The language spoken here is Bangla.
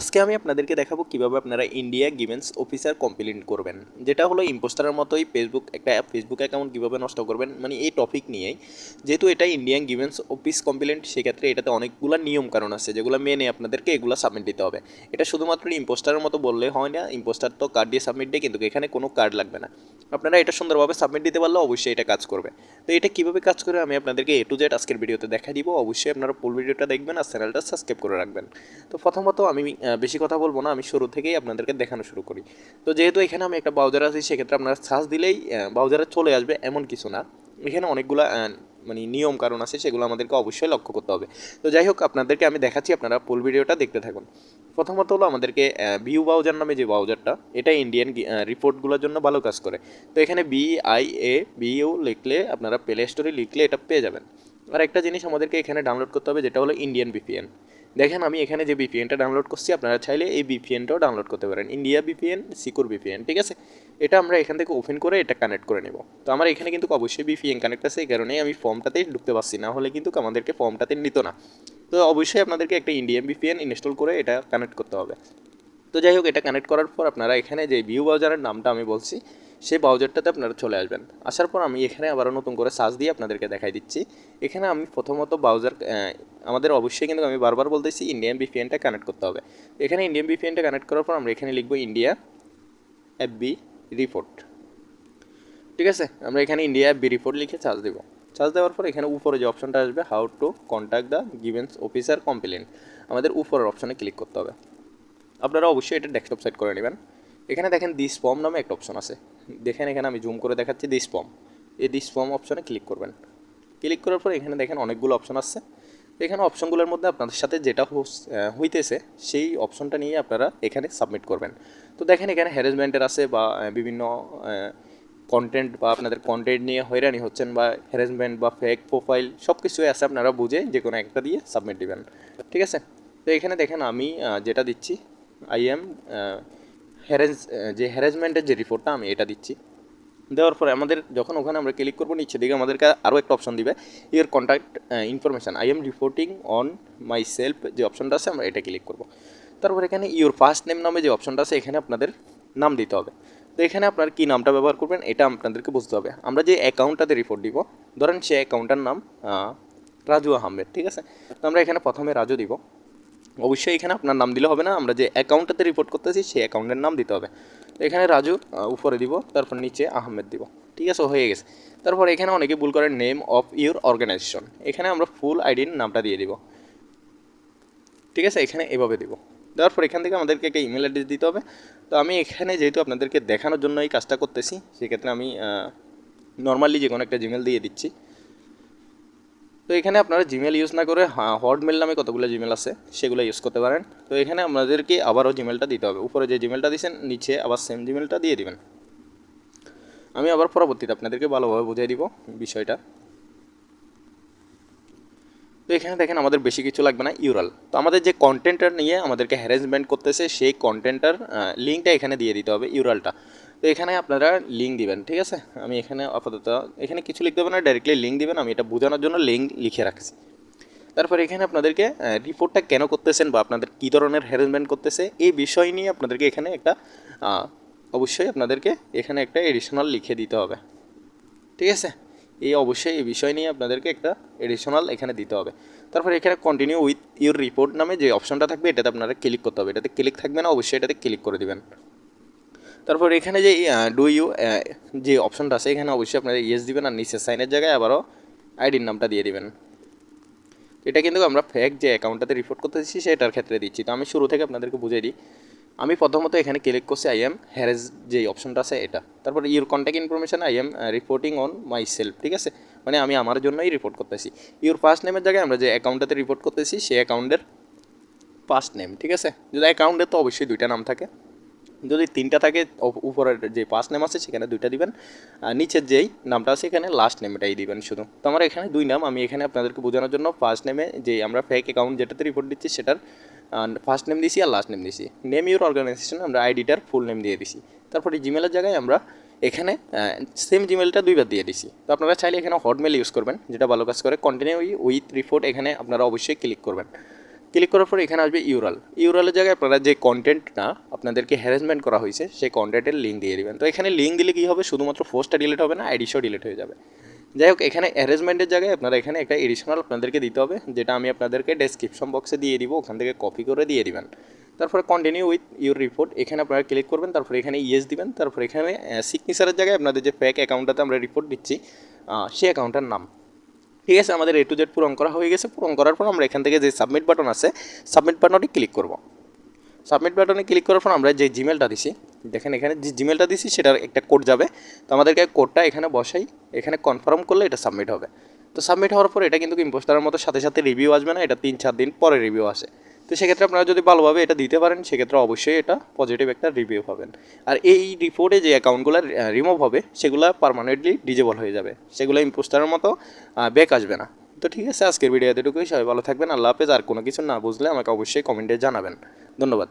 আজকে আমি আপনাদেরকে দেখাবো কীভাবে আপনারা ইন্ডিয়া গিভেন্স অফিসার কমপ্লেন্ট করবেন। যেটা হলো ইম্পোস্টারের মতোই ফেসবুক একটা ফেসবুক অ্যাকাউন্ট কীভাবে নষ্ট করবেন মানে এই টপিক নিয়েই। যেহেতু এটা ইন্ডিয়ান গিভেন্স অফিস কমপ্লেন্ট সেক্ষেত্রে এটাতে অনেকগুলো নিয়ম কারণ আছে, যেগুলো মেনে আপনাদেরকে এগুলো সাবমিট দিতে হবে। এটা শুধুমাত্র ইম্পোস্টারের মতো বললে হয় না ইম্পোস্টার তো কার্ড দিয়ে সাবমিট দেয়, কিন্তু এখানে কোনো কার্ড লাগবে না। আপনারা এটা সুন্দরভাবে সাবমিট দিতে পারলে অবশ্যই এটা কাজ করবে। তো এটা কীভাবে কাজ করে আমি আপনাদেরকে এ টু জেড আজকের ভিডিওতে দেখা দিব। অবশ্যই আপনারা ফুল ভিডিওটা দেখবেন আর চ্যানেলটা সাবস্ক্রাইব করে রাখবেন। তো প্রথমত আমি বেশি কথা বলব না, আমি শুরু থেকেই আপনাদেরকে দেখানো শুরু করি। তো যেহেতু এখানে আমি একটা ব্রাউজার আছি, সেক্ষেত্রে আপনারা সার্চ দিলেই ব্রাউজারে চলে আসবে এমন কিছু না। এখানে অনেকগুলো মানে নিয়ম কারণ আছে, সেগুলো আমাদেরকে অবশ্যই লক্ষ্য করতে হবে। তো যাই হোক, আপনাদেরকে আমি দেখাচ্ছি, আপনারা ফুল ভিডিওটা দেখতে থাকুন। প্রথমত হলো আমাদেরকে ভিউ ব্রাউজার নামে যে ব্রাউজারটা এটা ইন্ডিয়ান রিপোর্টগুলোর জন্য ভালো কাজ করে। তো এখানে বি আই এ বিইউ লিখলে আপনারা প্লে স্টোরে লিখলে এটা পেয়ে যাবেন। আর একটা জিনিস আমাদেরকে এখানে ডাউনলোড করতে হবে, যেটা হলো ইন্ডিয়ান বিপিএন দেখেন আমি এখানে যে বিপিএনটা ডাউনলোড করছি, আপনারা চাইলে এই বিপিএনটাও ডাউনলোড করতে পারেন। ইন্ডিয়া বিপিএন সিকিউর বিপিএন ঠিক আছে? এটা আমরা এখান থেকে ওপেন করে এটা কানেক্ট করে নেব। তো আমার এখানে কিন্তু অবশ্যই বিপিএন কানেক্ট আছে, এই কারণেই আমি ফর্মটাতেই ঢুকতে পারছি। না হলে কিন্তু আমাদেরকে ফর্মটাতে নিত না। তো অবশ্যই আপনাদেরকে একটা ইন্ডিয়ান বিপিএন ইনস্টল করে এটা কানেক্ট করতে হবে। তো যাই হোক, এটা কানেক্ট করার পর আপনারা এখানে যে ভিউ ব্রাউজারের নামটা আমি বলছি সেই ব্রাউজারটাতে আপনারা চলে আসবেন। আসার পর আমি এখানে আবারও নতুন করে সার্চ দিয়ে আপনাদেরকে দেখাই দিচ্ছি। এখানে আমি প্রথমত ব্রাউজার আমাদের অবশ্যই কিন্তু আমি বারবার বলতেছি ইন্ডিয়ান বিপিএনটা কানেক্ট করতে হবে। এখানে ইন্ডিয়ান বিপিএনটা কানেক্ট করার পর আমরা এখানে লিখব ইন্ডিয়া এফবি রিপোর্ট ঠিক আছে? আমরা এখানে ইন্ডিয়া এফবি রিপোর্ট লিখে চার্জ দেবো। চার্জ দেওয়ার পর এখানে উপরে যে অপশনটা আসবে how to contact the grievance officer complain আমাদের উপরের অপশনে ক্লিক করতে হবে। আপনারা অবশ্যই এটা ডেস্কটপ সেট করে নেবেন। এখানে দেখেন দিস ফর্ম নামে একটা অপশন আছে। দেখেন এখানে আমি জুম করে দেখাচ্ছি দিস ফর্ম এই দিস ফর্ম অপশনে ক্লিক করবেন। ক্লিক করার পর এখানে দেখেন অনেকগুলো অপশন আছে এখানে অপশনগুলোর মধ্যে আপনাদের সাথে যেটা হইতেছে, সেই অপশনটা নিয়ে আপনারা এখানে সাবমিট করবেন। তো দেখেন এখানে হ্যারাসমেন্টের আছে বা বিভিন্ন কন্টেন্ট বা আপনাদের কন্টেন্ট নিয়ে হয়রানি হচ্ছেন বা হ্যারাসমেন্ট বা ফেক প্রোফাইল সব কিছুই আছে, আপনারা বুঝে যে কোনো একটা দিয়ে সাবমিট দিবেন। ঠিক আছে? তো এখানে দেখেন আমি যেটা দিচ্ছি আই এম হ্যারেজ যে হ্যারাসমেন্টের যে রিপোর্টটা আমি এটা দিচ্ছি, দেওয়ার পরে আমাদের যখন ওখানে আমরা ক্লিক করব নিচে দিকে আমাদেরকে আরও একটা অপশন দিবে your contact information I am reporting on myself যে অপশনটা আছে, আমরা এটা ক্লিক করব। তারপর এখানে ইয়োর ফার্স্ট নেম নামে যে অপশনটা আছে, এখানে আপনাদের নাম দিতে হবে। তো এখানে আপনার কী নামটা ব্যবহার করবেন, এটা আপনাদেরকে বুঝতে হবে। আমরা যে অ্যাকাউন্টটাতে রিপোর্ট দিব, ধরেন সে অ্যাকাউন্টটার নাম রাজু আহমেদ, ঠিক আছে? তো আমরা এখানে প্রথমে রাজু দিব। অবশ্যই এখানে আপনার নাম দিলে হবে না, আমরা যে অ্যাকাউন্টটাতে রিপোর্ট করতেছি সেই অ্যাকাউন্টের নাম দিতে হবে। এখানে রাজু উপরে দিব, তারপর নিচে আহমেদ দিব। ঠিক আছে, হয়ে গেছে। তারপর এখানে অনেকে ভুল করেন নেম অফ ইউর অর্গানাইজেশন এখানে আমরা ফুল আইডির নামটা দিয়ে দিব। ঠিক আছে, এখানে এভাবে দিব। দেওয়ার পর এখান থেকে আমাদেরকে একটা ইমেল অ্যাড্রেস দিতে হবে। তো আমি এখানে যেহেতু আপনাদেরকে দেখানোর জন্য এই কাজটা করতেছি, সেক্ষেত্রে আমি নর্মালি যে কোনো একটা জিমেল দিয়ে দিচ্ছি। তো এখানে আপনারা জিমেল ইউজ না করে হটমেল নামে কতগুলো জিমেল আছে সেগুলো ইউজ করতে পারেন। তো এখানে আপনাদেরকে আবারও জিমেলটা দিতে হবে। উপরে যে জিমেলটা দিয়েছেন নিচে আবার সেম জিমেলটা দিয়ে দিবেন। আমি আবার পরবর্তীতে আপনাদেরকে ভালোভাবে বুঝিয়ে দিব বিষয়টা। তো এখানে দেখেন আমাদের বেশি কিছু লাগবে না ইউরাল তো আমাদের যে কন্টেন্টটা নিয়ে আমাদেরকে হ্যারাসমেন্ট করতেছে, সেই কন্টেন্টটার লিঙ্কটা এখানে দিয়ে দিতে হবে ইউরালটা তো এখানে আপনারা লিঙ্ক দিবেন, ঠিক আছে? আমি এখানে আপাতত, এখানে কিছু লিখতে হবে না ডাইরেক্টলি লিঙ্ক দিবেন, আমি এটা বোঝানোর জন্য লিঙ্ক লিখে রাখছি। তারপর এখানে আপনাদেরকে রিপোর্টটা কেন করতেছেন বা আপনাদের কী ধরনের হ্যারাসমেন্ট করতেছে, এই বিষয় নিয়ে আপনাদেরকে এখানে একটা অবশ্যই আপনাদেরকে এখানে একটা এডিশনাল লিখে দিতে হবে। ঠিক আছে? এই অবশ্যই এই বিষয় নিয়ে আপনাদেরকে একটা এডিশনাল এখানে দিতে হবে। তারপর এখানে কন্টিনিউ উইথ ইউর রিপোর্ট নামে যে অপশনটা থাকবে, এটাতে আপনারা ক্লিক করতে হবে। এটাতে ক্লিক থাকবে না, অবশ্যই এটাতে ক্লিক করে দিবেন। তারপর এখানে যে ডু ইউ যে অপশনটা আছে, এখানে অবশ্যই আপনারা ইয়েস দিবেন আর নিচে সাইনের জায়গায় আবারও আইডির নামটা দিয়ে দিবেন। এটা কিন্তু আমরা ফেক যে অ্যাকাউন্টটাতে রিপোর্ট করতে দিচ্ছি, সেটার ক্ষেত্রে দিচ্ছি। তো আমি শুরু থেকে আপনাদেরকে বুঝিয়ে দিই। আমি প্রথমত এখানে ক্লিক করছি আই এম হ্যারেজ যে অপশনটা আছে, এটা। তারপর your contact information I am reporting on myself ঠিক আছে? মানে আমি আমার জন্যই রিপোর্ট করতেছি। ইউর ফার্স্ট নেমের জায়গায় আমরা যে অ্যাকাউন্টটাতে রিপোর্ট করতেছি, সেই অ্যাকাউন্টের ফার্স্ট নেম ঠিক আছে? যদি অ্যাকাউন্টের তো অবশ্যই দুইটা নাম থাকে। যদি তিনটা থাকে উপরের যে পাঁচ নেম আছে সেখানে দুইটা দিবেন, আর নিচের যেই নামটা আছে এখানে লাস্ট নেম এটাই দিবেন শুধু। তো আমার এখানে দুই নাম, আমি এখানে আপনাদেরকে বোঝানোর জন্য ফার্স্ট নেমে যে আমরা ফেক অ্যাকাউন্ট যেটাতে রিপোর্ট দিচ্ছি সেটার ফার্স্ট নেম দিছি আর লাস্ট নেম দিছি। নেম ইউর অর্গানাইজেশন আমরা আইডিটার ফুল নেম দিয়ে দিছি। তারপরে জিমেলের জায়গায় আমরা এখানে সেম জিমেলটা দুইবার দিয়ে দিছি। তো আপনারা চাইলে এখানে হটমেল ইউজ করবেন, যেটা ভালো কাজ করে। কন্টিনিউ উইথ রিপোর্ট এখানে আপনারা অবশ্যই ক্লিক করবেন। ক্লিক করার পর এখানে আসবে ইউরাল। ইউরালের জায়গায় আপনারা যে কন্টেন্টটা আপনাদেরকে হ্যারাসমেন্ট করা হয়েছে, সেই কন্টেন্টের লিঙ্ক দিয়ে দিবেন। তো এখানে লিঙ্ক দিলে কী হবে? শুধুমাত্র পোস্টটা ডিলিট হবে না আইডিশও ডিলিট হয়ে যাবে। যাই হোক, এখানে অ্যারেঞ্জমেন্টের জায়গায় আপনারা এখানে একটা এডিশনাল আপনাদেরকে দিতে হবে, যেটা আমি আপনাদেরকে ডেসক্রিপশন বক্সে দিয়ে দিব, ওখান থেকে কপি করে দিয়ে দিবেন। তারপরে কন্টিনিউ উইথ ইউর রিপোর্ট এখানে আপনারা ক্লিক করবেন, তারপরে এখানে ইয়েস দিবেন, তারপরে এখানে সিগনেচারের জায়গায় আপনাদের যে ফ্যাক অ্যাকাউন্টটাতে আমরা রিপোর্ট দিচ্ছি সেই অ্যাকাউন্টের নাম। ঠিক আছে, আমাদের এ টু জেড পূরণ করা হয়ে গেছে। পূরণ করার পর আমরা এখান থেকে যে সাবমিট বাটন আছে সাবমিট বাটনটি ক্লিক করব। সাবমিট বাটনে ক্লিক করার পর আমরা যে জিমেলটা দিছি, দেখেন এখানে যে জিমেলটা দিছি, সেটার একটা কোড যাবে। তো আমাদেরকে কোডটা এখানে বসাই, এখানে কনফার্ম করলে এটা সাবমিট হবে। তো সাবমিট হওয়ার পর এটা কিন্তু ইম্পোস্টারের মতো সাথে সাথে রিভিউ আসবে না, এটা তিন চার দিন পরে রিভিউ আসে। তো সেক্ষেত্রে আপনারা যদি ভালোভাবে এটা দিতে পারেন, সেক্ষেত্রে অবশ্যই এটা পজিটিভ একটা রিভিউ পাবেন। আর এই রিপোর্টে যে অ্যাকাউন্টগুলো রিমুভ হবে, সেগুলো পারমানেন্টলি ডিজেবল হয়ে যাবে। সেগুলো ইম্পোস্টারের মতো ব্যাক আসবে না। তো ঠিক আছে, আজকের ভিডিও এতটুকুই। সবাই ভালো থাকবেন। আল্লাহ হাফেজ। আর কোনো কিছু না বুঝলে আমাকে অবশ্যই কমেন্টে জানাবেন। ধন্যবাদ।